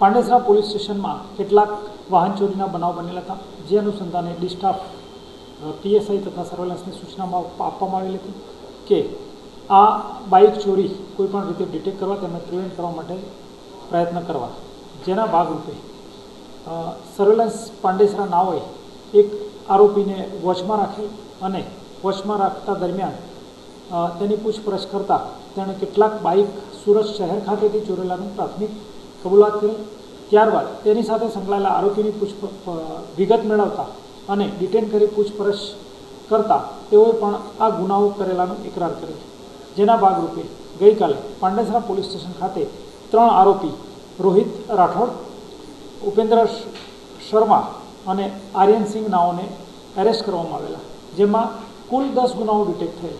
Pandesara police સ્ટેશનમાં કેટલાક વાહન ચોરીના બનાવ બનેલા હતા. જે અનુસંધાને ડિસ્ટાફ પીએસઆઈ તથા સર્વેલન્સની સૂચનામાં આપવામાં આવેલી હતી કે આ બાઇક ચોરી કોઈપણ રીતે ડિટેક્ટ કરવા, તેમને પ્રિવેન્ટ કરવા માટે પ્રયત્ન કરવા. જેના ભાગરૂપે સર્વેલન્સ પાંડેસરા નાઓએ એક આરોપીને વોચમાં રાખી અને વોચમાં રાખતા દરમિયાન તેની પૂછપરછ કરતાં તેણે કેટલાક બાઇક સુરત શહેર ખાતેથી ચોરેલાનું પ્રાથમિક કબૂલાત કરી ત્યારબાદ તેની સાથે સંકળાયેલા આરોપીની પૂછ વિગત મેળવતા અને ડિટેન કરી પૂછપરછ કરતા તેઓએ પણ આ ગુનાઓ કરેલાનો ઇકરાર કર્યો જેના ભાગરૂપે ગઈકાલે પાંડેસરા પોલીસ સ્ટેશન ખાતે ત્રણ આરોપી રોહિત રાઠોડ, ઉપેન્દ્ર શર્મા અને આર્યનસિંહ નાઓને એરેસ્ટ કરવામાં આવેલા, જેમાં કુલ દસ ગુનાઓ ડિટેક્ટ થયેલ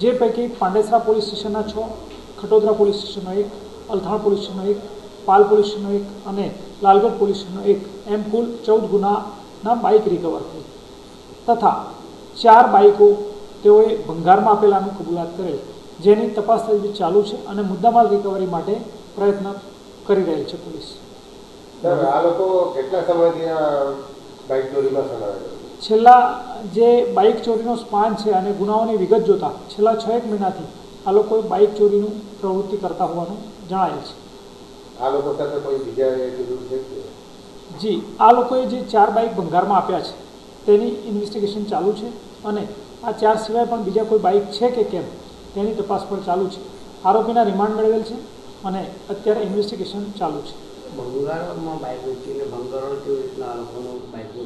જે પૈકી પાંડેસરા પોલીસ સ્ટેશનના છ, ખટોદરા પોલીસ સ્ટેશનનો એક, અલથાણ પોલીસ સ્ટેશનનો એક પાલ પોલીસનો એક અને લાલગઢ પોલીસનો એક. એમ કુલ ચૌદ ગુનાના બાઇક રિકવર થઈ તથા ચાર બાઇકો તેઓએ ભંગારમાં આપેલાનું કબૂલાત કરેલ. જેની તપાસ તજવીજ ચાલુ છે અને મુદ્દામાલ રિકવરી માટે પ્રયત્ન કરી રહેલ છે પોલીસ. આ લોકો કેટલા સમયથી બાઇક ચોરીમાં સંકળાયેલા છેલ્લા જે બાઇક ચોરીનો સ્પાન છે અને ગુનાઓની વિગત જોતા છેલ્લા છ એક મહિનાથી આ લોકોએ બાઇક ચોરીનું પ્રવૃત્તિ કરતા હોવાનું જણાયેલ છે. આ લોકો સાથે કોઈ બીજા એ કીધું છે જી આ લોકોએ જે ચાર બાઇક ભંગારમાં આપ્યા છે તેની ઇન્વેસ્ટિગેશન ચાલુ છે અને આ ચાર સિવાય પણ બીજા કોઈ બાઇક છે કે કેમ? તેની તપાસ પણ ચાલુ છે. આરોપીના રિમાન્ડ મેળવેલ છે અને અત્યારે ઇન્વેસ્ટિગેશન ચાલુ છે. ભંગારમાં બાઇક વેચીને ભંગારણ કેવી રીતના આ લોકોનો બાઇકનો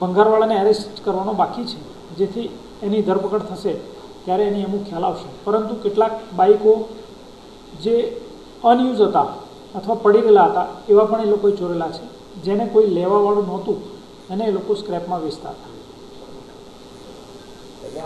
ભંગારવાળાને એરેસ્ટ કરવાનો બાકી છે. જેથી એની ધરપકડ થશે ત્યારે એની અમુક ખ્યાલ આવશે. પરંતુ કેટલાક બાઇકો જે અનયુઝ હતા અથવા પડી રહેલા હતા, એવા પણ એ લોકોએ ચોરેલા છે. જેને કોઈ લેવાવાળું નહોતું એને એ લોકો સ્ક્રેપમાં વેચતા હતા.